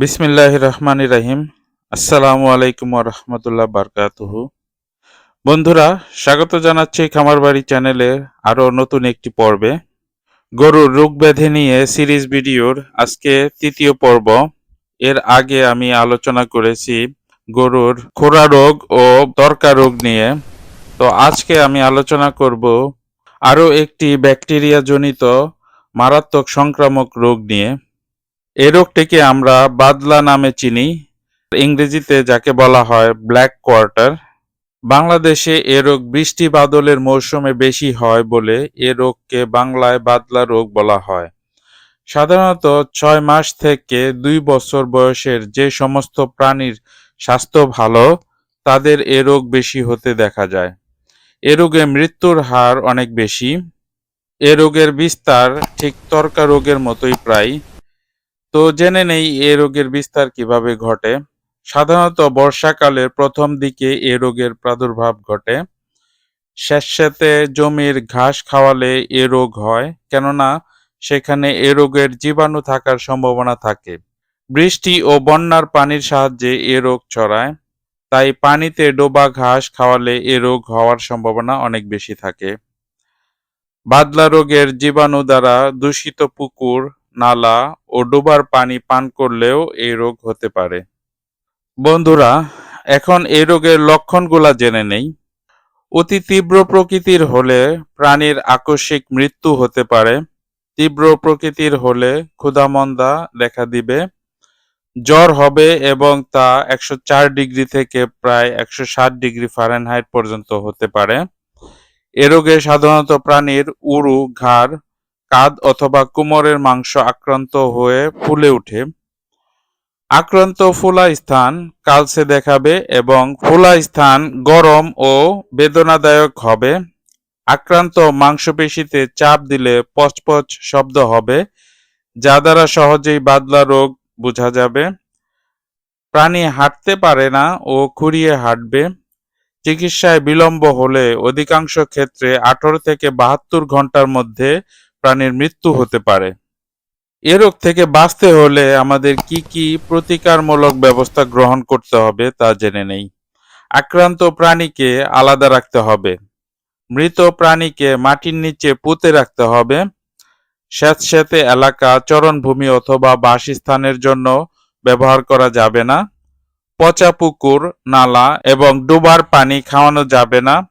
বিসমিল্লাহ রহমান রাহিম। আসসালামু আলাইকুম রহমতুল্লাহ বারকাতুহু। বন্ধুরা, স্বাগত জানাচ্ছি খামারবাড়ি চ্যানেলের আরও নতুন একটি পর্বে। গরুর রোগ ব্যাধি নিয়ে সিরিজ ভিডিওর আজকে তৃতীয় পর্ব। এর আগে আমি আলোচনা করেছি গরুর খোরা রোগ ও তরকা রোগ নিয়ে। তো আজকে আমি আলোচনা করব আরও একটি ব্যাকটেরিয়া জনিত মারাত্মক সংক্রামক রোগ নিয়ে। এই রোগটিকে আমরা বাদলা নামে চিনি। ইংরেজিতে যাকে বলা হয় ব্ল্যাক কোয়ার্টার। বাংলাদেশে এ রোগ বৃষ্টি বাদলের মৌসুমে বেশি হয় বলে এ রোগকে বাংলায় বাদলা রোগ বলা হয়। সাধারণত ছয় মাস থেকে দুই বছর বয়সের যে সমস্ত প্রাণীর স্বাস্থ্য ভালো, তাদের এ রোগ বেশি হতে দেখা যায়। এ রোগে মৃত্যুর হার অনেক বেশি। এ রোগের বিস্তার ঠিক তর্কা রোগের মতোই প্রায়। তো জেনে নেই এ রোগের বিস্তার কীভাবে ঘটে। সাধারণত বর্ষাকালের প্রথম দিকে এ রোগের প্রাদুর্ভাব ঘটে। স্যাঁতস্যাঁতে জমির ঘাস খাওয়ালে এ রোগ হয়, কেননা সেখানে এ রোগের জীবাণু থাকার সম্ভাবনা থাকে। বৃষ্টি ও বন্যার পানির সাহায্যে এ রোগ ছড়ায়, তাই পানিতে ডোবা ঘাস খাওয়ালে এ রোগ হওয়ার সম্ভাবনা অনেক বেশি থাকে। বাদলা রোগের জীবাণু দ্বারা দূষিত পুকুর নালা ও ডোবার পানি পান করলেও এই রোগ হতে পারে। বন্ধুরা, এখন এই রোগের লক্ষণগুলা জেনে নেই। অতি তীব্র প্রকৃতির হলে প্রাণীর আকস্মিক মৃত্যু হতে পারে। তীব্র প্রকৃতির হলে ক্ষুধামন্দা দেখা দিবে। জ্বর হবে এবং তা একশো চার ডিগ্রি থেকে প্রায় একশো ষাট ডিগ্রি ফারেনহাইট পর্যন্ত হতে পারে। এ রোগে সাধারণত প্রাণীর উরু, ঘাড় কাঁধ অথবা কোমরের মাংস আক্রান্ত হয়ে ফুলে ওঠে। আক্রান্ত ফোলা স্থান কালসে দেখাবে এবং ফোলা স্থান গরম ও বেদনাদায়ক হবে। আক্রান্ত মাংসপেশিতে চাপ দিলে পচপচ শব্দ হবে, যা দ্বারা সহজেই বাদলা রোগ বোঝা যাবে। প্রাণী হাঁটতে পারে না ও খুঁড়িয়ে হাঁটবে। চিকিৎসায় বিলম্ব হলে অধিকাংশ ক্ষেত্রে আঠারো থেকে বাহাত্তর ঘণ্টার মধ্যে প্রাণীর মৃত্যু হতে পারে। এ রোগ থেকে বাঁচতে হলে আমাদের কি কি প্রতিকারমূলক ব্যবস্থা গ্রহণ করতে হবে তা জেনে নেই। আক্রান্ত প্রাণীকে আলাদা রাখতে হবে। মৃত প্রাণীকে মাটির নিচে পুঁতে রাখতে হবে। স্যাঁতস্যাঁতে এলাকা, চরণভূমি অথবা বাসস্থানের জন্য ব্যবহার করা যাবে না। পচা পুকুর, নালা এবং ডোবার পানি খাওয়ানো যাবে না।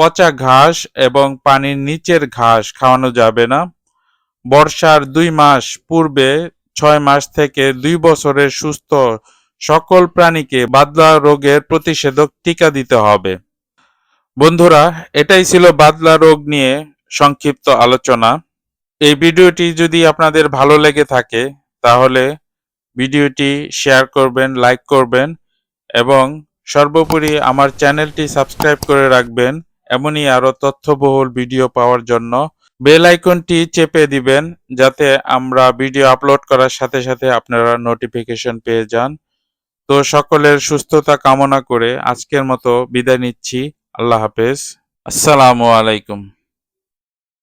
পচা ঘাস এবং পানির নিচের ঘাস খাওয়ানো যাবে না। বর্ষার দুই মাস পূর্বে ছয় মাস থেকে দুই বছরের সুস্থ সকল প্রাণীকে বাদলা রোগের প্রতিষেধক টিকা দিতে হবে। বন্ধুরা, এটাই ছিল বাদলা রোগ নিয়ে সংক্ষিপ্ত আলোচনা। এই ভিডিওটি যদি আপনাদের ভালো লেগে থাকে, তাহলে ভিডিওটি শেয়ার করবেন, লাইক করবেন এবং সর্বোপরি আমার চ্যানেলটি সাবস্ক্রাইব করে রাখবেন। এমনই আরও তথ্যবহুল ভিডিও পাওয়ার জন্য বেল আইকনটি চেপে দিবেন যাতে আমরা ভিডিও আপলোড করার সাথে সাথে আপনারা নোটিফিকেশন পেয়ে যান। তো সকলের সুস্থতা কামনা করে আজকের মতো বিদায় নিচ্ছি। আল্লাহ হাফেজ। আসসালামু আলাইকুম।